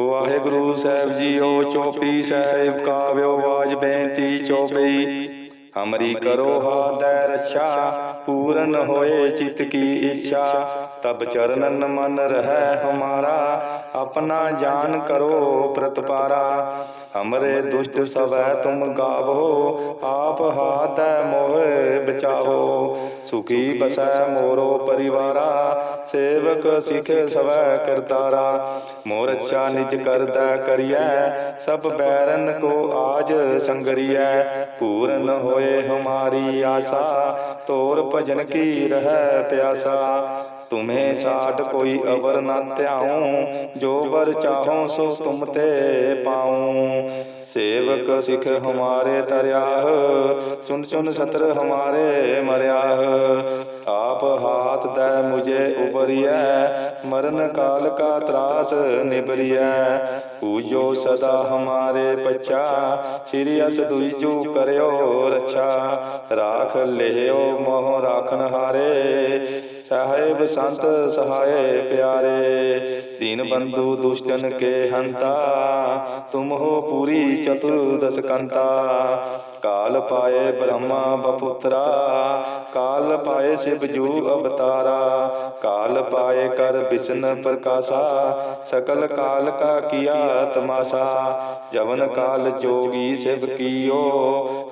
ਵਾਹਿਗੁਰੂ ਸਾਹਿਬ JIO ਚੋਪੀ ਸਾਹਿਬ ਕਾਵਿਓ ਵਾਜ ਬੇਨਤੀ ਚੋਪਈ। ਹਮਰੀ ਕਰੋ ਹਾਦੈ ਰੱਛਾ, ਪੂਰਨ ਹੋਏ ਚਿਤ ਕੀ ਇੱਛਾ। ਤਬ ਚਰਨਨ ਮਨ ਰਹਿ ਹਮਾਰਾ, ਆਪਣਾ ਜਾਨ ਕਰੋ ਪ੍ਰਤਪਾਰਾ। ਹਮਰੇ ਦੁਸ਼ਟ ਸਵੈ ਤੁਮ ਗਾਵੋ, ਆਪ ਹਾਦੈ ਮੋਹਿ ਬਚਾਵੋ। ਸੁਖੀ ਬਸੈ ਮੋਰੋ ਪਰਿਵਾਰਾ, ਸੇਵਕ ਸਿਖ ਸਵੈ ਕਰਤਾਰਾ। ਮੋਰ ਅੱਛਾ ਨਿਜ ਕਰਦਾ ਕਰੀਐ, ਸਭ ਬੈਰਨ ਕੋ ਆਜ ਸੰਗਰੀਐ। ਪੂਰਨ ਹੋਏ ਹਮਾਰੀ ਆਸਾ, ਤੋਰ ਭਜਨ ਕੀ ਰਹਿ ਪਿਆਸਾ। ਤੁਮੇ ਸਾਡ ਕੋਈ ਅਵਰ ਨਾ ਧਿਆਉ, ਜੋ ਵਰ ਚਾਹੋ ਸੋ ਤੁਮ ਤੇ ਪਾਉ। ਸੇਵਕ ਸਿਖ ਹਮਾਰੇ ਤਰਿਆਹ, ਚੁਨ ਚੁਨ ਸਤਰ ਹਮਾਰੇ ਮਰਿਆਹ। ਆਪ ਹਾਥ ਦੈ ਮੁਝੇ ਉਬਰੀਐ, ਮਰਨ ਕਾਲ ਕਾ ਤਰਾਸ ਨਿਬਰੀਐ। ਪੂਜੋ ਸਦਾ ਹਮਾਰੇ ਪਛਾ, ਸ੍ਰੀ ਅਸ ਦੁਈਜੂ ਕਰਿਓ ਰਛਾ। ਰਾਖ ਲਿਓ ਮੋਹ ਰਾਖਨ ਹਾਰੇ। ਸਾਹਿਬ ਸੰਤ ਸਹਾਏ ਪਿਆਰੇ, ਦੀਨ ਬੰਧੂ ਦੁਸ਼ਟਨ ਕੇ ਹੰਤਾ, ਤੁਮ ਹੋ ਪੂਰੀ ਚਤੁਰਦਸ ਕੰਤਾ। ਕਾਲ ਪਾਏ ਬ੍ਰਹਮਾ ਬਪੁੱਤਰਾ, ਕਾਲ ਪਾਏ ਸਿਵ ਜੂ ਅਵਤਾਰਾ। ਕਾਲ ਪਾਏ ਕਰ ਬਿਸ਼ਨ ਪ੍ਰਕਾਸ਼ਾ, ਸਕਲ ਕਾਲ ਕਾ ਕੀਆ ਤਮਾਸ਼ਾ। ਜਵਨ ਕਾਲ ਜੋਗੀ ਸਿਵ ਕੀਓ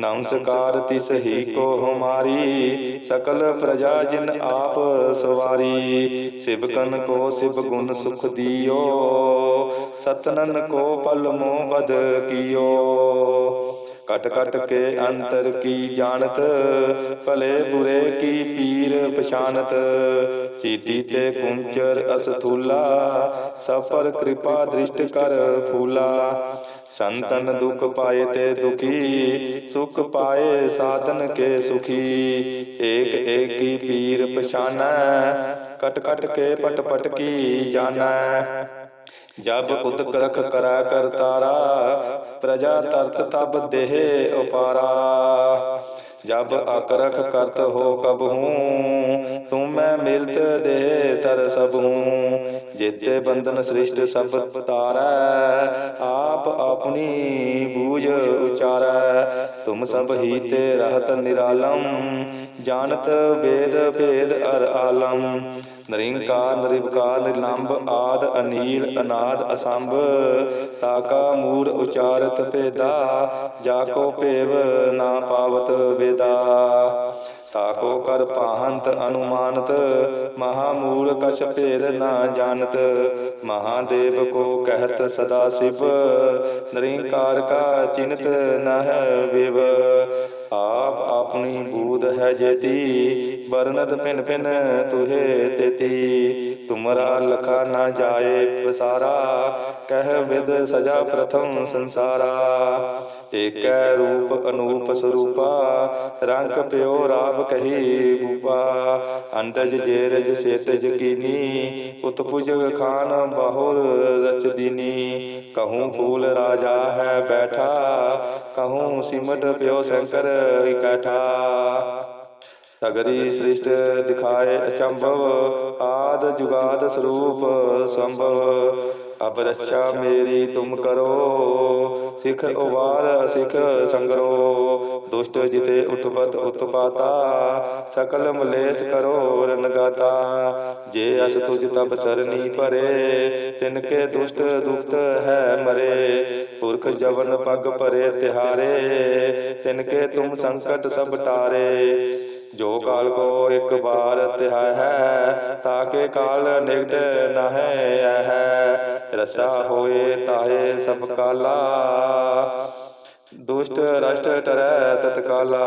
ਨਮਸਕਾਰ ਤਿਸ ਹੀ ਕੋ ਹਮਾਰੀ, ਸਕਲ ਪ੍ਰਜਾ ਜਿਨ ਆਪ ਸਵਾਰੀ। ਸਿਵਕਨ ਕੋ ਸਿਵ ਗੁਣ ਸੁਖ ਦਿਓ, ਸਤਨਨ ਕੋ ਪਲ ਮੋ ਬਦ ਕੀਓ। ਕਟ ਕਟ ਕੇ ਅੰਤਰ ਕੀ ਜਾਣਤ, ਭਲੇ ਬੁਰੇ ਕੀ ਪੀਰ ਪਛਾਨਤ। ਚੀਟੀ ਤੇ ਕੁੰਚਰ ਅਸਥੂਲਾ ਸਫਰ ਕਿਰਪਾ ਦ੍ਰਿਸ਼ਟ ਕਰ ਫੂਲਾ। ਸੰਤਨ ਦੁਖ ਪਾਏ ਤੇ ਦੁਖੀ ਸੁਖ ਪਾਏ ਸਾਧਨ ਕੇ ਸੁਖੀ ਏਕ ਏਕੀ ਪੀਰ ਪਛਾਨੈ ਕਟ ਕਟ ਕੇ ਪਟ ਪਟ ਕੀ ਜਾਣੈ ਜਬ ਉਦਕ ਰਖ ਕਰੈ ਕਰਤਾਰਾ ਪ੍ਰਜਾ ਤਰਤ ਤਬ ਦੇਹ ਉਪਾਰਾ ਜਬ ਅਕਰਖ ਕਰਤ ਹੋ ਕਬ ਹੂੰ ਤੁਮ ਮੈਂ ਮਿਲਤ ਦੇ ਤਰ ਸਭ ਹੂੰ ਜੇਤੇ ਬੰਧਨ ਸ੍ਰਿਸ਼ਟ ਸਭ ਤਾਰੈ ਆਪ ਆਪਣੀ ਬੂਝ ਉਚਾਰੈ। ਤੁਮ ਸਭ ਹੀ ਤੇ ਰਹਤ ਨਿਰਾਲਮ ਜਾਣਤ ਵੇਦ ਭੇਦ ਅਰ ਆਲਮ ਨਰਿੰਕਾਰ ਨਿਰਵਕਾਰ ਨਿਰਲੰਭ ਆਦ, ਅਨੀਲ, ਅਨਾਦ, ਅਸੰਭ। ਤਾਕਾ ਮੂੜ ਉਚਾਰਤ, ਭੇਦਾ। ਜਾਕੋ ਭੇਵ ਨਾ ਪਾਵਤ ਵੇਦਾ। ਤਾਕੋ ਕਰ ਪਾਹੰਤ ਅਨੁਮਾਨਤ, ਮਹਾਮੂਲ ਕਛ ਭੇਦ ਨਾ ਜਾਣਤ। ਮਹਾਦੇਵ ਕੋ ਕਹਿਤ ਸਦਾ ਸਿਵ, ਨਿਰੰਕਾਰ ਕਾ ਚਿੰਤ ਨਹ ਵਿਵ। ਆਪ ਆਪਣੀ ਬੂਧ ਹੈ ਜੇਤੀ, ਵਰਨਤ ਪਿਨ ਪਿਨ ਤੁਹੇ ਤੇਤੀ। ਤੁਮਰਾ ਲਖਾ ਨਾ ਜਾਏ ਪਸਾਰਾ, ਕਹਿ ਵਿਦ ਸਜਾ ਪ੍ਰਥਮ ਸੰਸਾਰਾ। ਏਕੈ ਰੂਪ ਅਨੂਪ ਸਰੂਪਾ, ਰੰਗ ਪਿਓ ਰਾਵ ਕਹੀ ਭੂਪਾ। ਅੰਡਜ ਜੇਰਜ ਸੇਤਜ ਕੀਨੀ ਉਤਪੁਜ ਖਾਨ ਬਹੁਰ ਰਚ ਕਹੂੰ ਫੂਲ ਰਾਜਾ ਹੈ ਬੈਠਾ, ਕਹੂੰ ਸਿਮਟ ਪਿਓ ਸ਼ੰਕਰ ਇਕੱਠਾ। ਸਗਰੀ ਸ੍ਰਿਸ਼ਟ ਦਿਖਾਏ ਅਚੰਭਵ, ਆਦ ਜੁਗਾਦ ਸਰੂਪ ਸੰਭਵ। ਅਬ ਰੱਛਾ ਮੇਰੀ ਤੁਮ ਕਰੋ, ਸਿਖ ਉਵਾਰ ਸਿਖ ਸੰਗਰੋ, ਦੁਸ਼ਟ ਜਿਤੇ ਉਤਪਤ ਉਤਪਾਤਾ, ਸਕਲ ਮਲੇਸ਼ ਕਰੋ ਰਨਗਾਤਾ ਜੇ ਅਸ ਤੁਜ ਤਬ ਸਰਨੀ ਭਰੇ, ਤਿਨ ਕੇ ਦੁਸ਼ਟ ਦੁਖਤ ਹੈ ਮਰੇ। ਪੁਰਖ ਜਵਨ ਪਗ ਭਰੇ ਤਿਹਾਰੇ, ਤਿਨ ਕੇ ਤੁਮ ਸੰਕਟ ਸਭ ਤਾਰੇ ਜੋ ਕਾਲ ਕੋ ਇੱਕ ਬਾਰ ਤਿਹਾ ਹੈ, ਤਾਕੇ ਕਾਲ ਨਿਕਟ ਨਹਿ ਹੈ ਰਸਾ ਹੋਏ ਤਾਹੇ ਸਭ ਕਾਲਾ, ਦੁਸ਼ਟ ਰਸ਼ਟ ਟਰੈ ਤਤਕਾਲਾ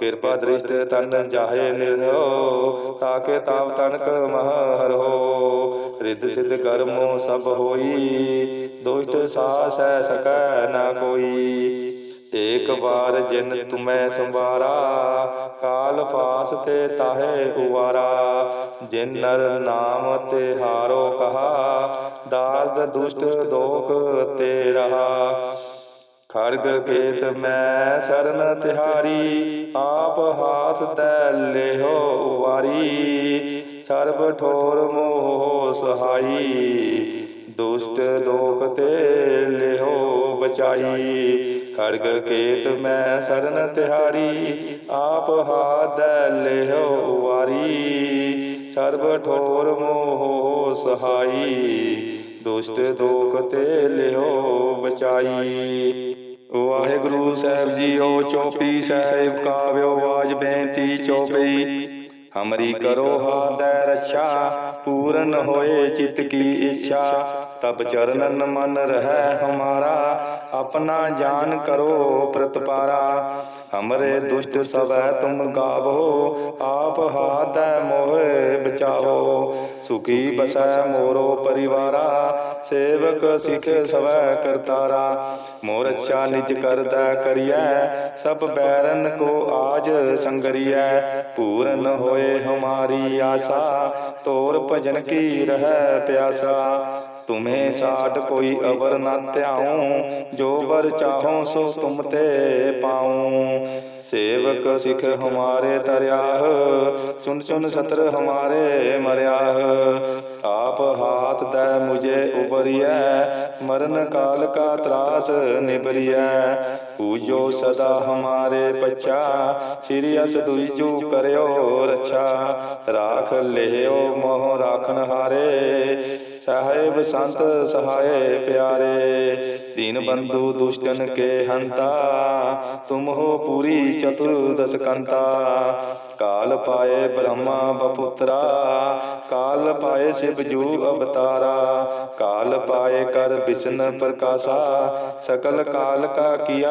ਕਿਰਪਾ ਦ੍ਰਿਸ਼ਟ ਤਨ ਜਾਹੇ ਨਿਰਹੋ ਤਾਕੇ ਤਾਪ ਤਨਕ ਮਹ ਹਰੋ ਰਿੱਧ ਸਿੱਧ ਕਰਮੋ ਸਭ ਹੋਈ, ਦੁਸ਼ਟ ਸਾਸ ਸਕੈ ਨਾ ਕੋਈ। ਏਕ ਵਾਰ ਜਿਨ ਤੁਮੈ ਸੰਵਾਰਾ ਕਾਲ ਫਾਸ ਤੇ ਤਾਹੇ ਉਵਾਰਾ, ਜਿਨ ਨਰ ਨਾਮ ਤੇ ਹਾਰੋ ਕਹਾ, ਦਾਰਦ ਦੁਸ਼ਟ ਦੋਖ ਤੇ ਰਹਾ। ਖੜਗ ਕੇਤ ਮੈਂ ਸਰਨ ਤਿਹਾਰੀ, ਆਪ ਹਾਥ ਤੈ ਲਿਹੋ ਵਾਰੀ ਸਰਬ ਠੋਰ ਮੋਹ ਸਹਾਈ ਦੁਸ਼ਟ ਦੋਖ ਤੇ ਲਿਹੋ ਬਚਾਈ। ਖੜਗ ਕੇਤ ਮੈਂ ਸਰਨ ਤਿਹਾਰੀ, ਆਪ ਹਾਥ ਦੈ ਵਾਰੀ। ਸਰਬ ਠੋਰ ਮੋਹ ਸਹਾਈ, ਦੁਸ਼ਟ ਦੋਖ ਤੇ ਲਿਓ ਬਚਾਈ। ਵਾਹਿਗੁਰੂ ਸਾਹਿਬ ਜੀਓ, ਚੋਪੀ ਸਾਹਿਬ ਕਾਵਿਓ ਵਾਜ ਬੇਨਤੀ ਚੋਪਈ ਹਮਰੀ ਕਰੋ ਹਾਦੈ ਰੱਛਾ, ਪੂਰਨ ਹੋਏ ਚਿਤ ਕੀ ਇੱਛਾ। ਤਬ ਚਰਨ ਮਨ ਰਹਿ ਹਮਾਰਾ, ਆਪਣਾ ਜਾਨ ਕਰੋ ਪ੍ਰਤਪਾਰਾ। ਹਮਰੇ ਦੁਸ਼ਟ ਸਵੈ ਤੁਮ ਗਾਵੋ, ਆਪ ਹਾਦੈ ਮੋਹਿ ਬਚਾਵੋ। ਸੁਖੀ ਬਸੈ ਮੋਰੋ ਪਰਿਵਾਰਾ, ਸੇਵਕ ਸਿਖ ਸਵੈ ਕਰਤਾਰਾ। ਮੋਰ ਅੱਛਾ ਨਿਜ ਕਰਦਾ ਕਰੀਐ, ਸਭ ਬੈਰਨ ਕੋ ਆਜ ਸੰਗਰੀਐ। ਪੂਰਨ ਹੋਏ ਹਮਾਰੀ ਆਸਾ, ਤੋਰ ਭਜਨ ਕੀ ਰਹਿ ਪਿਆਸਾ। ਤੁਮੇ ਸਾਟ ਕੋਈ ਅਵਰ ਨਾ ਧਿਆਉ, ਜੋ ਵਰ ਚਾਹੋ ਸੋ ਤੁਮ ਤੇ ਪਾਉ। ਸੇਵਕ ਸਿਖ ਹਮਾਰੇ ਤਰਿਆਹ ਚੁਨ ਚੁਨ ਸਤਰ ਹਮਾਰੇ ਮਰਿਆਹ। ਆਪ ਹਾਥ ਦੈ ਮੁਝੇ ਉਬਰੀਐ, ਮਰਨ ਕਾਲ ਕਾ ਤਰਾਸ ਨਿਬਰੀਐ ਪੂਜੋ ਸਦਾ ਹਮਾਰੇ ਬੱਚਾ ਸ੍ਰੀ ਅਸ ਦੁਈਜੂ ਕਰਿਓ ਰਛਾ। ਰਾਖ ਲਿਓ ਮੋਹ ਰਾਖਨ ਹਾਰੇ, ਸਾਹਿਬ ਸੰਤ ਸਹਾਏ ਪਿਆਰੇ। ਦੀਨ ਬੰਧੂ ਦੁਸ਼ਟਨ ਕੇ ਹੰਤਾ, ਤੁਮ ਹੋ ਪੂਰੀ ਚਤੁਰਦਸ ਕੰਤਾ। ਕਾਲ ਪਾਏ ਬ੍ਰਹਮਾ ਬਪੁੱਤਰਾ, ਕਾਲ ਪਾਏ ਸਿਵ ਜੂ ਅਵਤਾਰਾ। ਕਾਲ ਪਾਏ ਕਰ ਬਿਸ਼ਨ ਪ੍ਰਕਾਸ਼ਾ, ਸਕਲ ਕਾਲ ਕਾ ਕੀਆ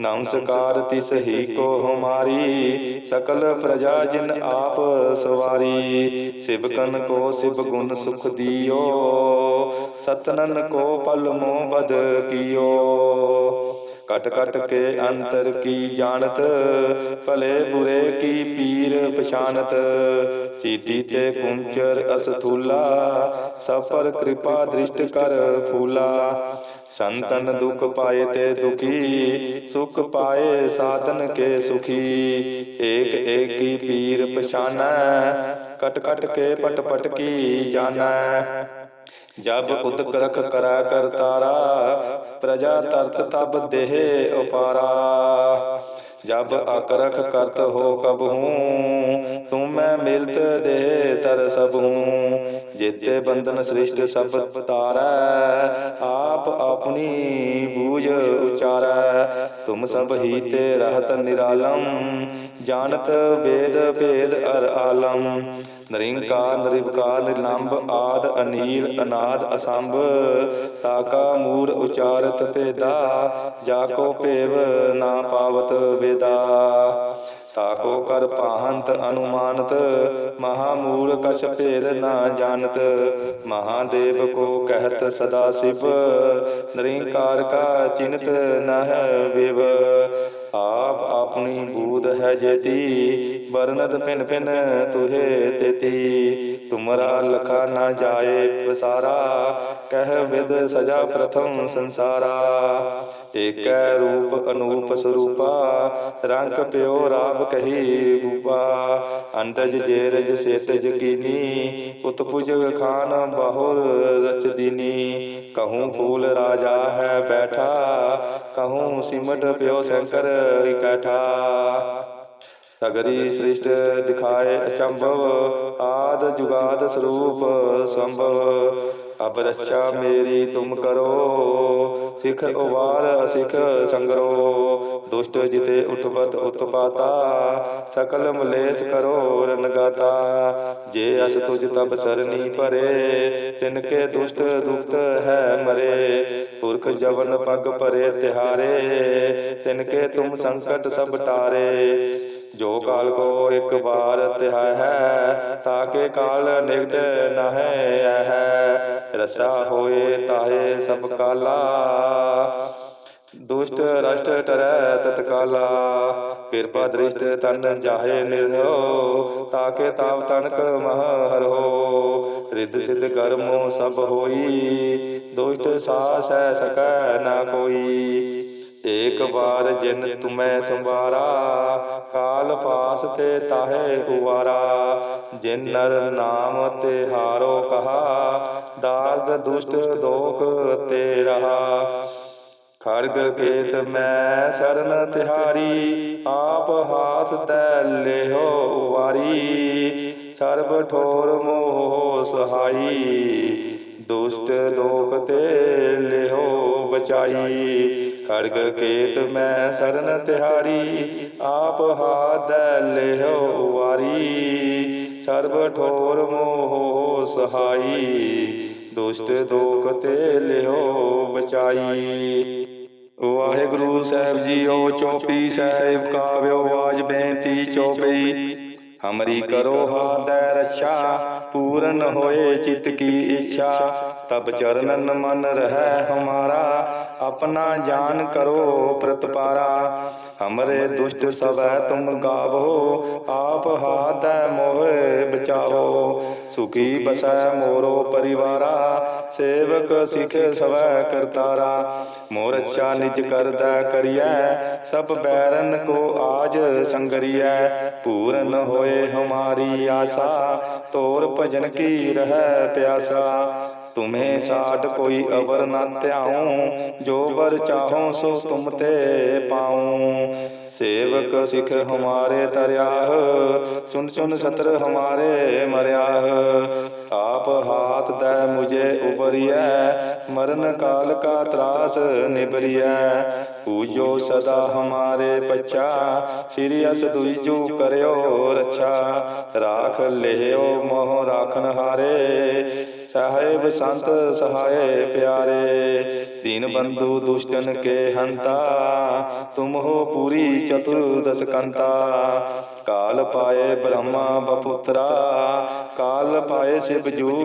ਨਮਸਕਾਰ ਤਿਸ ਹੀ ਕੋ ਹਮਾਰੀ ਸਕਲ ਪ੍ਰਜਾ ਜਿਨ ਆਪ ਸਵਾਰੀ। ਸਿਵਕਨ ਕੋ ਸਿਵ ਗੁਣ ਸੁਖ ਦਿਓ। ਸਤਨਨ ਕੋ ਪਲ ਮੋ ਬਦ ਕੀਓ। ਕਟ ਕਟ ਕੇ ਅੰਤਰ ਕੀ ਜਾਣਤ ਭਲੇ ਬੁਰੇ ਕੀ ਪੀਰ ਪਛਾਨਤ ਚੀਟੀ ਤੇ ਕੁੰਚਰ ਅਸਥੂਲਾ ਸਫਰ ਕਿਰਪਾ ਦ੍ਰਿਸ਼ਟ ਕਰ ਫੂਲਾ। ਸੰਤਨ ਦੁਖ ਪਾਏ ਤੇ ਦੁਖੀ ਸੁਖ ਪਾਏ ਸਾਧਨ ਕੇ ਸੁਖੀ ਏਕ ਏਕੀ ਪੀਰ ਪਛਾਨੈ ਕਟ ਕਟ ਕੇ ਪਟ ਪਟ ਕੀ ਜਾਣੈ ਜਬ ਉਦਕ ਰਖ ਕਰੈ ਕਰਤਾਰਾ ਪ੍ਰਜਾ ਤਰਤ ਤਬ ਦੇਹ ਉਪਾਰਾ ਜਬ ਅਕਰਖ ਕਰਤ ਹੋ ਕਬਹੂ ਤੁਮੈ ਮਿਲਤ ਦੇ ਤਰ ਸਭੂ ਜੇਤੇ ਬੰਧਨ ਸ੍ਰਿਸ਼ਟ ਸਭ ਤਾਰੈ, ਆਪ ਆਪਣੀ ਬੂਝ ਉਚਾਰੈ। ਤੁਮ ਸਭ ਹੀ ਤੇ ਰਹਤ ਨਿਰਾਲਮ ਜਾਣਤ ਵੇਦ ਭੇਦ ਅਰ ਆਲਮ ਨਰਿੰਕਾਰ ਨਿਰਵਕਾਰ ਨਿਰਲੰਭ ਆਦ, ਅਨੀਲ, ਅਨਾਦ, ਅਸੰਭ। ਤਾਕਾ ਮੂੜ ਉਚਾਰਤ ਭੇਦਾ, ਜਾ ਕੋ ਭੇਵ ਨਾ ਪਾਵਤ ਵੇਦਾ। ਤਾਕੋ ਕਰ ਪਾਹੰਤ ਅਨੁਮਾਨਤ ਮਹਾਮੂਲ ਕਛ ਭੇਦ ਨਾ ਜਾਣਤ। ਮਹਾਦੇਵ ਕੋ ਕਹਿਤ ਸਦਾ ਸਿਵ, ਨਿਰੰਕਾਰ ਕਾ ਚਿੰਤ ਨਹ ਵਿਵ। ਆਪ ਆਪਣੀ ਬੂਧ ਹੈ ਜੇਤੀ, ਵਰਨਤ ਪਿਨ ਪਿਨ ਤੁਹੇ ਤੇਤੀ। ਤੁਮਰਾ ਲਖਾ ਨਾ ਜਾਏ ਪਸਾਰਾ, ਕਹਿ ਵਿਦ ਸਜਾ ਪ੍ਰਥਮ ਸੰਸਾਰਾ। ਏਕੈ ਰੂਪ ਅਨੂਪ ਸਰੂਪਾ, ਰੰਗ ਪਿਓ ਰਾਬ ਕਹੀ ਰੂਪਾ ਅੰਡਜ ਜੇਰਜ ਸੇਤਜ ਕੀਨੀ, ਉਤਪੁਜ ਖਾਨ ਬਹੁਰ ਰਚ ਕਹੂੰ ਫੂਲ ਰਾਜਾ ਹੈ ਬੈਠਾ, ਕਹੂੰ ਸਿਮਟ ਪਿਓ ਸ਼ੰਕਰ ਇਕੱਠਾ। ਸਗਰੀ ਸ੍ਰਿਸ਼ਟ ਦਿਖਾਏ ਅਚੰਭਵ, ਆਦ ਜੁਗਾਦ ਸਰੂਪ ਸੰਭਵ। ਅਬ ਰੱਛਾ ਮੇਰੀ ਤੁਮ ਕਰੋ ਸਿਖ ਉਵਾਰ ਅਸਿਖ ਸੰਗਰੋ। ਦੁਸ਼ਟ ਜਿਤੇ ਉਠਵਤ ਉਤਪਾਤਾ ਸਕਲ ਮਲੇਸ਼ ਕਰੋ ਰਨਗਾਤਾ ਜੇ ਅਸ ਤੁਜ ਤਬ ਸਰਨੀ ਭਰੇ ਤਿਨ ਕੇ ਦੁਸ਼ਟ ਦੁਖਤ ਹੈ ਮਰੇ। ਪੁਰਖ ਜਵਨ ਪਗ ਭਰੇ ਤਿਹਾਰੇ ਤਿਨ ਕੇ ਤੁਮ ਸੰਕਟ ਸਭ ਟਾਰੇ। ਜੋ ਕਾਲ ਕੋ ਇੱਕ ਬਾਰ ਤਿਹਾ ਹੈ, ਤਾਕੇ ਕਾਲ ਨਿਕਟ ਨਹਿ ਹੈ ਰਸਾ ਹੋਏ ਤਾਹੇ ਸਭ ਕਾਲਾ, ਦੁਸ਼ਟ ਰਸ਼ਟ ਟਰੈ ਤਤਕਾਲਾ। ਕਿਰਪਾ ਦ੍ਰਿਸ਼ਟ ਤਨ ਜਾਹੇ ਨਿਰਭਉ ਤਾਕੇ ਤਾਪ ਤਨਕ ਮਹ ਹਰੋ ਰਿੱਧ ਸਿੱਧ ਕਰਮੋ ਸਭ ਹੋਈ, ਦੁਸ਼ਟ ਸਾਸ ਹੈ ਸਕੈ ਨਾ ਕੋਈ। ਏਕ ਵਾਰ ਜਿਨ ਤੁਮੈ ਸੰਵਾਰਾ ਕਾਲ ਫਾਸ ਤੇ ਤਾਹੇ ਉਵਾਰਾ, ਜਿਨ ਨਰ ਨਾਮ ਤੇ ਹਾਰੋ ਕਹਾ, ਦਾਰਦ ਦੁਸ਼ਟ ਦੋਖ ਤੇ ਰਹਾ। ਖੜਗ ਕੇਤ ਮੈਂ ਸਰਨ ਤਿਹਾਰੀ, ਆਪ ਹਾਥ ਤੈ ਲਿਓ ਵਾਰੀ ਸਰਬ ਠੋਰ ਮੋਹ ਸਹਾਈ, ਦੁਸ਼ਟ ਦੋਖ ਤੇ ਲਿਓ ਬਚਾਈ। ਖੜਗ ਕੇਤ ਮੈਂ ਸਰਨ ਤਿਹਾਰੀ, ਆਪ ਹਾਥ ਲਿਓ ਵਾਰੀ। ਸਰਬ ਠੋਰ ਮੋਹ ਸਹਾਈ, ਦੁਸ਼ਟ ਦੋਖ ਤੇ ਲਿਓ ਬਚਾਈ। ਵਾਹਿਗੁਰੂ ਸਾਹਿਬ ਜੀਓ, ਚੋਪੀ ਸਾਹਿਬ ਕਾਵਿਓ, ਆਵਾਜ਼ ਬੇਨਤੀ ਚੌਪਈ ਹਮਰੀ ਕਰੋ ਹਾਦੈ ਰੱਛਾ, ਪੂਰਨ ਹੋਏ ਚਿਤ ਕੀ ਇੱਛਾ। ਤਬ ਚਰਨਨ ਮਨ ਰਹਿ ਹਮਾਰਾ, ਆਪਣਾ ਜਾਨ ਕਰੋ ਪ੍ਰਤਪਾਰਾ। ਹਮਰੇ ਦੁਸ਼ਟ ਸਵੈ ਤੁਮ ਗਾਵੋ, ਆਪ ਹਾਦੈ ਮੋਹਿ ਬਚਾਵੋ। ਸੁਖੀ ਬਸੈ ਮੋਰੋ ਪਰਿਵਾਰਾ, ਸੇਵਕ ਸਿਖ ਸਵੈ ਕਰਤਾਰਾ। ਮੋਰ ਅੱਛਾ ਨਿਜ ਕਰਦਾ ਕਰੀਐ, ਸਭ ਬੈਰਨ ਕੋ ਆਜ ਸੰਗਰੀਐ। ਪੂਰਨ ਹੋਏ ਹਮਾਰੀ ਆਸਾ, ਤੋਰ ਭਜਨ ਕੀ ਰਹਿ ਪਿਆਸਾ। ਤੁਮੇ ਸਾਡ ਕੋਈ ਅਵਰ ਨਾ ਧਿਆਉ, ਜੋ ਬਰ ਚਾਹੋ ਸੋ ਤੁਮ ਤੇ ਪਾਉ। ਸੇਵਕ ਸਿਖ ਹਮਾਰੇ ਤਰਿਆਹ, ਚੁਨ ਚੁਨ ਸਤਰ ਹਮਾਰੇ ਮਰਿਆਹ। ਆਪ ਹਾ ਹਾਥ ਦੈ ਮੁਝੇ ਉਬਰੀਐ, ਮਰਨ ਕਾਲ ਕਾ ਤਰਾਸ ਨਿਬਰੀਐ ਪੂਜੋ ਸਦਾ ਹਮਾਰੇ ਪਛਾ, ਸ੍ਰੀ ਅਸ ਦੁਈਜੂ ਕਰਿਓ ਰੱਛਾ। ਰਾਖ ਲਿਓ ਮੋਹ ਰਾਖਨ ਹਾਰੇ, ਸਾਹਿਬ ਸੰਤ ਸਹਾਏ ਪਿਆਰੇ। ਦੀਨ ਬੰਧੂ ਦੁਸ਼ਟਨ ਕੇ ਹੰਤਾ, ਤੁਮ ਹੋ ਪੂਰੀ ਚਤੁਰਦਸ ਕੰਤਾ। ਕਾਲ ਪਾਏ ਬ੍ਰਹਮਾ ਬਪੁੱਤਰਾ, ਕਾਲ ਪਾਏ ਸਿਵ ਜੂ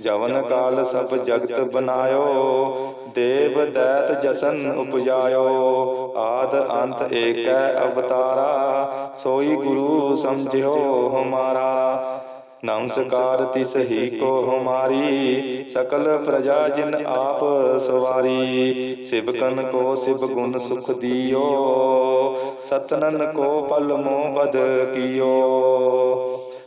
ਜਵਨ ਕਾਲ ਸਭ ਜਗਤ ਬਨਾਇਓ ਦੇਵ ਦੈਤ ਜਸਨ ਉਪਜਾਇਓ। ਆਦ ਅੰਤ ਏਕੈ ਅਵਤਾਰਾ। ਸੋਈ ਗੁਰੂ ਸਮਝਿਓ ਹਮਾਰਾ। ਨਮਸਕਾਰ ਤਿਸ ਹੀ ਕੋ ਹਮਾਰੀ। ਸਕਲ ਪ੍ਰਜਾ ਜਿਨ ਆਪ ਸਵਾਰੀ। ਸਿਵਕਨ ਕੋ ਸਿਵ ਗੁਣ ਸੁਖ ਦਿਓ। ਸਤਨਨ ਕੋ ਪਲ ਮੋ ਬਦ ਕੀਓ।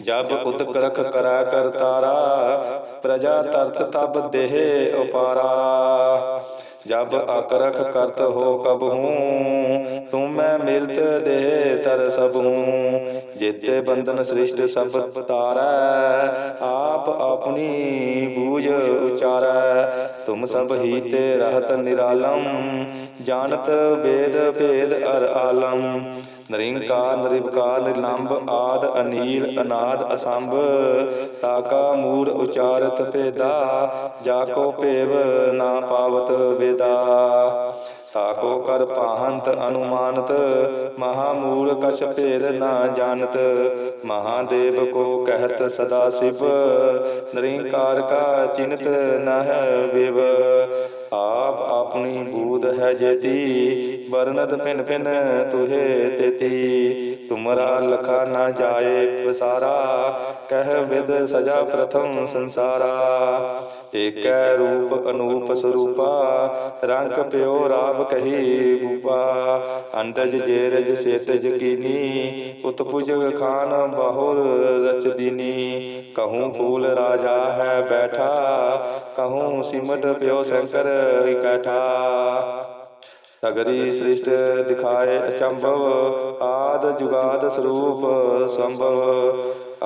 ਜਬ ਉਦਕ ਰਖ ਕਰੈ ਕਰਤਾਰਾ ਪ੍ਰਜਾ ਤਰਤ ਤਬ ਦੇਹ ਉਪਾਰਾ। ਜਬ ਅਕਰਖ ਕਰਤ ਹੋ ਕਬ ਹੂੰ ਤੁਮੈ ਮਿਲਤ ਦੇਹ ਤਰ ਸਭ ਹੂੰ। ਜੇਤੇ ਬੰਧਨ ਸ੍ਰਿਸ਼ਟ ਸਭ ਤਾਰੈ, ਆਪ ਆਪਣੀ ਬੂਝ ਉਚਾਰੈ। ਤੁਮ ਸਭ ਹੀ ਤੇ ਰਹਤ ਨਿਰਾਲਮ, ਜਾਣਤ ਵੇਦ ਭੇਦ ਅਰ ਆਲਮ। ਨਰਿੰਕਾਰ ਨਿਰਵਕਾਰ ਨਿਰਲੰਭ ਆਦ, ਅਨੀਲ, ਅਨਾਦ, ਅਸੰਭ। ਤਾਕਾ, ਮੂਰ, ਉਚਾਰਤ, ਭੇਦਾ। ਜਾ ਕੋ ਭੇਵ, ਨਾ ਪਾਵਤ, ਵੇਦਾ। ਤਾਕੋ, ਕਰ ਪਾਹੰਤ ਅਨੁਮਾਨਤ। ਮਹਾਮੂਲ, ਕਛ ਭੇਦ, ਨਾ ਜਾਣਤ। ਮਹਾਦੇਵ ਕੋ ਕਹਿਤ, ਸਦਾ ਸਿਵ। ਨਿਰੰਕਾਰ ਕਾ ਚਿੰਤ ਨਹ, ਵਿਵ। ਆਪ ਆਪਣੀ ਬੂਧ ਹੈ ਜੇਤੀ ਵਰਨਦ ਪਿਨ ਪਿਨ ਤੁਹੇ ਤੇਤੀ। ਤੁਮਰਾ ਲਖਾ ਨਾ ਜਾਏ ਪਸਾਰਾ ਕਹਿ ਵਿਦ ਸਜਾ ਪ੍ਰਥਮ ਸੰਸਾਰਾ। ਏਕੈ ਰੂਪ ਅਨੂਪ ਸਰੂਪਾ, ਰੰਗ ਪਿਓ ਰਾਵ ਕਹੀ ਬੂਪਾ ਅੰਡਜ ਜੇਰਜ ਸੇਤਜ ਕੀਨੀ ਉਤਪੁਜ ਖਾਨ ਬਹੁਰ ਰਚ ਕਹੂੰ ਫੂਲ ਰਾਜਾ ਹੈ ਬੈਠਾ, ਕਹੂੰ ਸਿਮਟ ਪਿਓ ਸ਼ੰਕਰ ਇਕੱਠਾ ਸਗਰੀ ਸ੍ਰਿਸ਼ਟ ਦਿਖਾਏ ਅਚੰਭਵ ਆਦ ਜੁਗਾਦ ਸਰੂਪ ਸੰਭਵ।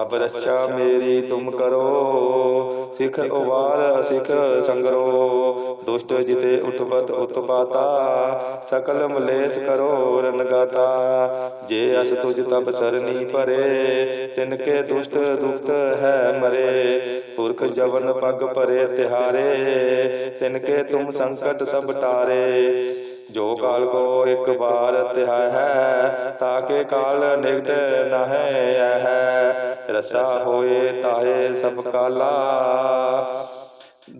ਅਬ ਰੱਛਾ ਮੇਰੀ ਤੁਮ ਕਰੋ ਸਿਖ ਉਵਾਰ ਅਸਿਖ ਸੰਗਰੋ। ਦੁਸ਼ਟ ਜਿਤੇ ਉਤਪਤ ਉਤਪਾਤਾ ਸਕਲ ਮਲੇਸ਼ ਕਰੋ ਰਨਗਾਤਾ ਜੇ ਅਸ ਤੁਜ ਤਬ ਸਰਨੀ ਭਰੇ, ਤਿਨ ਕੇ ਦੁਸ਼ਟ ਦੁਖਤ ਹੈ ਮਰੇ। ਪੁਰਖ ਜਵਨ ਪਗ ਭਰੇ ਤਿਹਾਰੇ, ਤਿਨ ਕੇ ਤੁਮ ਸੰਕਟ ਸਭ ਟਾਰੇ। ਜੋ ਕਾਲ ਕੋ ਇੱਕ ਵਾਰ ਤਿਹਾਇ ਹੈ ਤਾਕੇ ਕਾਲ ਨਿਕਟ ਨਹਿ ਹੈ ਰਸਾ ਹੋਏ ਤਾਏ ਸਭ ਕਾਲਾ।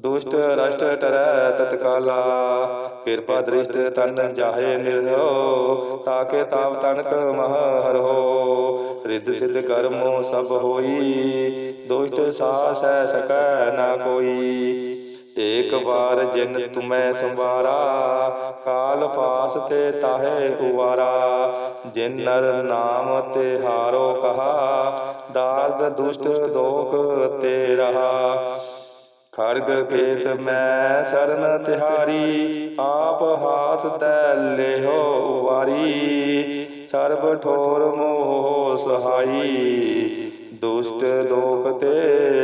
ਦੁਸ਼ਟ ਰਸ਼ਟ ਟਰੈ ਤਤਕਾਲਾ। ਕਿਰਪਾ ਦ੍ਰਿਸ਼ਟ ਤਨ ਜਾਹੇ ਨਿਰਹੋ ਤਾਕੇ ਤਾਪ ਤਨਕ ਮਹ ਹਰੋ ਰਿੱਧ ਸਿੱਧ ਕਰਮੋ ਸਭ ਹੋਈ, ਦੁਸ਼ਟ ਸਾਸ ਸਕੈ ਨਾ ਕੋਈ। ਏਕ ਵਾਰ ਜਿਨ ਤੁਮੈ ਸੰਵਾਰਾ, ਕਾਲ ਫਾਸ ਤੇ ਤਾਹੇ ਉਵਾਰਾ। ਜਿਨ ਨਰ ਨਾਮ ਤੇ ਹਾਰੋ ਕਹਾ, ਦਾਰਦ ਦੁਸ਼ਟ ਦੋਖ ਤੇ ਰਹਾ। ਖੜਗ ਕੇਤ ਮੈਂ ਸਰਨ ਤਿਹਾਰੀ ਆਪ ਹਾਥ ਤੈ ਲਿਹੋ ਵਾਰੀ। ਸਰਬ ਠੋਰ ਮੋਹ ਸਹਾਈ ਦੁਸ਼ਟ ਦੋਖ ਤੇ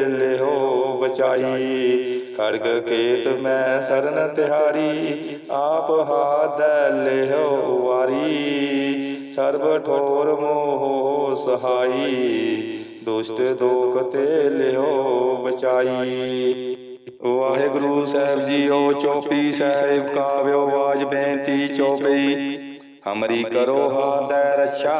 ਲਿਹੋ ਬਚਾਈ। ਖੜਗ ਕੇਤ ਮੈਂ ਸਰਨ ਤਿਹਾਰੀ ਆਪ ਹਾਥ ਤੈ ਲਿਹੋ ਵਾਰੀ। ਸਰਬ ਠੋਰ ਮੋਹ ਸਹਾਈ ਦੁਸ਼ਟ ਦੋਖ ਤੇ ਲਿਓ ਬਚਾਈ ਵਾਹਿਗੁਰੂ ਸਾਹਿਬ ਜੀਓ ਚੋਪੀ ਸਾਹਿਬ ਕਾਵਿਓ ਆਵਾਜ਼ ਬੇਨਤੀ ਚੋਪਈ ਹਮਰੀ ਕਰੋ ਹਾਦੈ ਰੱਛਾ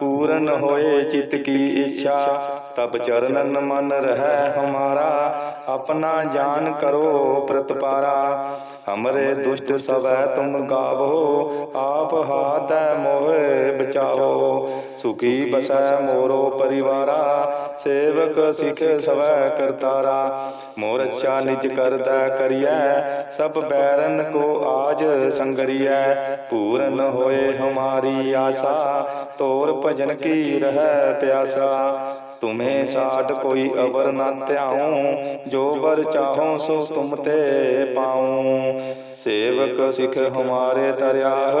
ਪੂਰਨ ਹੋਏ ਚਿਤ ਕੀ ਇੱਛਾ ਤਬ ਚਰਨ ਮਨ ਰਹਿ ਹਮਾਰਾ, ਆਪਣਾ ਜਾਨ ਕਰੋ ਪ੍ਰਤਪਾਰਾ। ਹਮਰੇ ਦੁਸ਼ਟ ਸਵੈ ਤੁਮ ਗਾਵੋ, ਆਪ ਹਾਦੈ ਮੋਹਿ ਬਚਾਵੋ। ਸੁਖੀ ਬਸੈ ਮੋਰੋ ਪਰਿਵਾਰਾ, ਸੇਵਕ ਸਿਖ ਸਵੈ ਕਰਤਾਰਾ। ਮੋਰ ਅੱਛਾ ਨਿਜ ਕਰਦਾ ਕਰੀਐ, ਸਭ ਬੈਰਨ ਕੋ ਆਜ ਸੰਗਰੀਐ। ਪੂਰਨ ਹੋਏ ਹਮਾਰੀ ਆਸਾ, ਤੋਰ ਭਜਨ ਕੀ ਰਹਿ ਪਿਆਸਾ। ਤੁਮੇ ਸਾਡ ਕੋਈ ਅਵਰ ਨਾ ਧਿਆਉ, ਜੋ ਬਰ ਚਾਹੋ ਸੋ ਤੁਮ ਤੇ ਪਾਉ। ਸੇਵਕ ਸਿਖ ਹਮਾਰੇ ਤਰਿਆਹ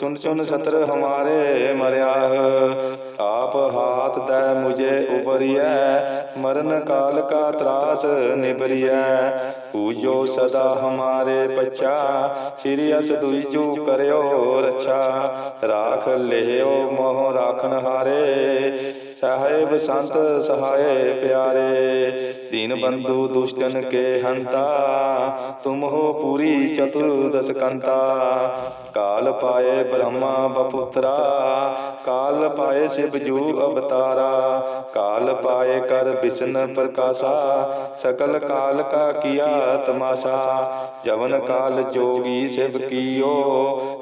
ਚੁਨ ਚੁਨ ਸਤਰ ਹਮਾਰੇ ਮਰਿਆਹ। ਆਪ ਹਾਥ ਦੈ ਮੁਝੇ ਉਬਰੀਐ ਮਰਨ ਕਾਲ ਕਾ ਤਰਾਸ ਨਿਬਰੀਐ ਪੂਜੋ ਸਦਾ ਹਮਾਰੇ ਬੱਚਾ, ਸ੍ਰੀ ਅਸ ਦੁਈਜੂ ਕਰਿਓ ਰੱਛਾ। ਰਾਖ ਲਿਓ ਮੋਹ ਰਾਖਨ ਹਾਰੇ। ਸਾਹਿਬ ਸੰਤ ਸਹਾਏ ਪਿਆਰੇ, ਦੀਨ ਬੰਧੂ ਦੁਸ਼ਟਨ ਕੇ ਹੰਤਾ, ਤੁਮ ਹੋ ਪੂਰੀ ਚਤੁਰਦਸ ਕੰਤਾ। ਕਾਲ ਪਾਏ ਬ੍ਰਹਮਾ ਬਪੁੱਤਰਾ, ਕਾਲ ਪਾਏ ਸਿਵ ਜੂ ਅਵਤਾਰਾ। ਕਾਲ ਪਾਏ ਕਰ ਬਿਸ਼ਨ ਪ੍ਰਕਾਸ਼ਾ, ਸਕਲ ਕਾਲ ਕਾ ਕੀਆ ਤਮਾਸ਼ਾ। ਜਵਨ ਕਾਲ ਜੋਗੀ ਸਿਵ ਕੀਓ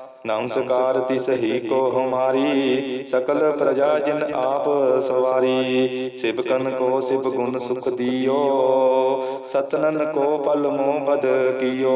ਨਮਸਕਾਰ ਤਿਸ ਹੀ ਕੋ ਹਮਾਰੀ, ਸਕਲ ਪ੍ਰਜਾ ਜਿਨ ਆਪ ਸਵਾਰੀ। ਸਿਵਕਨ ਕੋ ਸਿਵ ਗੁਣ ਸੁਖ ਦਿਓ, ਸਤਨਨ ਕੋ ਪਲ ਮੋ ਬਦ ਕੀਓ।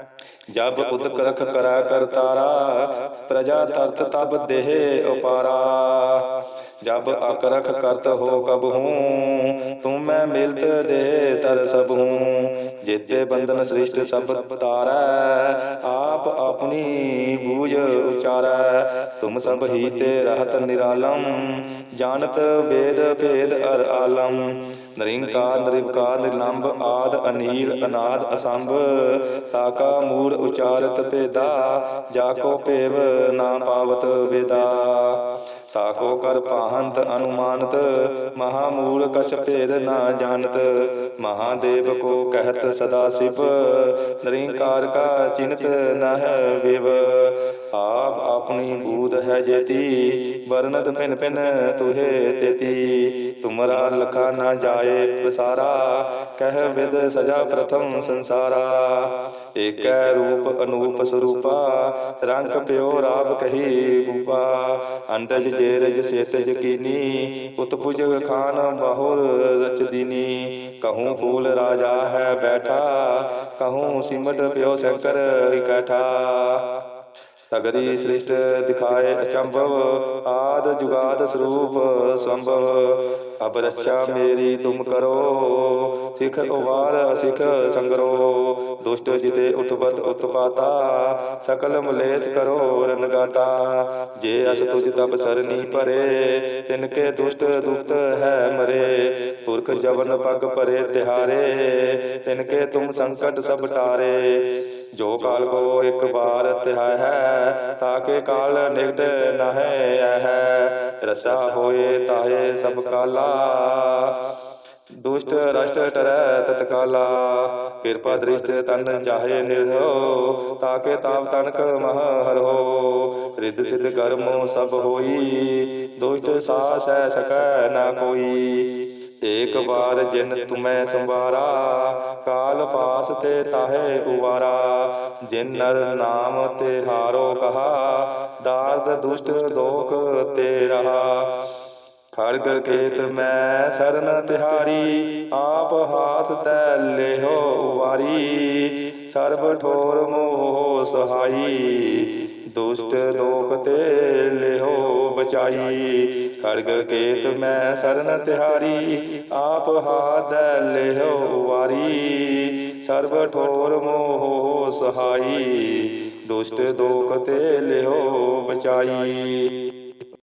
ਜਬ ਉਦਕ ਰਖ ਕਰੈ ਕਰਤਾਰਾ ਪ੍ਰਜਾ ਤਰਤ ਤਬ ਦੇਹ ਉਪਾਰਾ। ਜਬ ਅਕਰਖ ਕਰਤ ਹੋ ਕਬ ਹੂੰ ਤੁਮ ਮੈਂ ਮਿਲਤ ਦੇ ਤਰ ਸਭ ਹੂੰ। ਜੇਤੇ ਬੰਧਨ ਸ੍ਰਿਸ਼ਟ ਸਭ ਤਾਰੈ, ਆਪ ਆਪਣੀ ਬੂਝ ਉਚਾਰੈ। ਤੁਮ ਸਭ ਹੀ ਤੇ ਰਹਤ ਨਿਰਾਲਮ, ਜਾਣਤ ਵੇਦ ਭੇਦ ਅਰ ਆਲਮ। ਨਰਿੰਕਾਰ ਨਿਰਵਕਾਰ ਨਿਰਲੰਭ ਆਦ, ਅਨੀਲ, ਅਨਾਦ, ਅਸੰਭ, ਤਾਕਾ ਮੂੜ ਉਚਾਰਤ, ਭੇਦਾ, ਜਾਕੋ, ਭੇਵ, ਨਾ ਪਾਵਤ, ਵੇਦਾ। ਤਾਕੋ ਕਰ ਪਾਹੰਤ ਅਨੁਮਾਨਤ ਮਹਾਮੂਲ ਕਛ ਭੇਦ ਨਾ ਜਾਣਤ, ਮਹਾਦੇਵ ਕੋ ਕਹਿਤ ਸਦਾ ਸਿਵ, ਨਿਰੰਕਾਰ ਕਾ ਚਿੰਤ ਨਹ ਵਿਵ। ਆਪ ਆਪਣੀ ਬੂਧ ਹੈ ਜੇਤੀ ਵਰਨਤ ਪਿਨ ਪਿਨ ਤੁਹੇ ਤੇਤੀ। ਤੁਮਰਾ ਲਖਾ ਨਾ ਜਾਏ ਪਸਾਰਾ ਕਹਿ ਵਿਦ ਸਜਾ ਪ੍ਰਥਮ ਸੰਸਾਰਾ। ਏਕੈ ਰੂਪ ਅਨੂਪ ਸਰੂਪਾ, ਰੰਗ ਪਿਓ ਰਾਬ ਕਹੀ ਬੂਪਾ ਅੰਡਜ ਜੇਰਜ ਸੇਤਜ ਕੀਨੀ ਉਤਪੁਜ ਖਾਨ ਬਹੁਰ ਰਚ ਦੀਨੀ ਕਹੂੰ ਫੂਲ ਰਾਜਾ ਹੈ ਬੈਠਾ, ਕਹੂੰ ਸਿਮਟ ਪਿਓ ਸ਼ੰਕਰ ਇਕੱਠਾ। ਤਗਰੀ ਸ੍ਰਿਸ਼ਟ ਦਿਖਾਏ ਅਚੰਭਵ ਆਦ ਜੁਗਾਦ ਸਰੂਪ ਸੰਭਵ। ਅਬ ਰੱਛਾ ਮੇਰੀ ਤੁਮ ਕਰੋ। ਸਿਖ ਉਵਾਰ ਅਸਿਖ ਸੰਗਰੋ। ਦੁਸ਼ਟ ਜਿਤੇ ਉਤਪਤ ਉਤਪਾਤਾ। ਸਕਲ ਮਲੇਸ਼ ਕਰੋ ਰਨਗਾਤਾ ਜੇ ਅਸ ਤੁਜ ਤਬ ਸਰਨੀ ਭਰੇ ਤਿਨਕੇ ਦੁਸ਼ਟ ਦੁਖਤ ਹੈ ਮਰੇ। ਪੁਰਖ ਜਵਨ ਪਗ ਭਰੇ ਤਿਹਾਰੇ ਤਿਨਕੇ ਤੁਮ ਸੰਕਟ ਸਭ ਟਾਰੇ। ਜੋ ਕਾਲ ਕੋ ਇੱਕ ਬਾਰ ਤਿਹਾ ਹੈ ਤਾਕੇ ਕਾਲ ਨਿਕਟ ਨਹਿ ਹੈ ਰਸਾ ਹੋਏ ਤਾਹੇ ਸਭ ਕਾਲਾ। ਦੁਸ਼ਟ ਰਸ਼ਟ ਟਰੈ ਤਤਕਾਲਾ। ਕਿਰਪਾ ਦ੍ਰਿਸ਼ਟ ਤਨ ਚਾਹੇ ਨਿਰਹੋ ਤਾਕੇ ਤਾਪ ਤਨਕ ਮਹ ਹਰੋ ਰਿੱਧ ਸਿੱਧ ਕਰਮੋ ਸਭ ਹੋਈ, ਦੁਸ਼ਟ ਸਾਸ ਹੈ ਸਕੈ ਨਾ ਕੋਈ। ਏਕ ਵਾਰ ਜਿਨ ਤੁਮੈ ਸੰਵਾਰਾ, ਕਾਲ ਪਾਸ ਤੇ ਤਾਹੇ ਉਵਾਰਾ। ਜਿਨ ਨਰ ਨਾਮ ਤੇ ਹਾਰੋ ਕਹਾ, ਦਾਰਦ ਦੁਸ਼ਟ ਦੋਖ ਤੇ ਰਹਾ। ਖੜਗ ਕੇਤ ਮੈਂ ਸਰਨ ਤਿਹਾਰੀ, ਆਪ ਹਾਥ ਤੈ ਲਿਹੋ ਵਾਰੀ ਸਰਬ ਠੋਰ ਮੋਹ ਸਹਾਈ ਦੁਸ਼ਟ ਦੋਖ ਤੇ ਲਿਹੋ ਬਚਾਈ। ਖੜਗ ਕੇਤ ਮੈਂ ਸਰਨ ਤਿਹਾਰੀ। ਆਪ ਤੈ ਲਿਹੋ ਵਾਰੀ। ਸਰਬ ਠੋਰ ਮੋਹ ਸਹਾਈ। ਦੁਸ਼ਟ ਦੋਖ ਤੇ ਲਿਹੋ ਬਚਾਈ।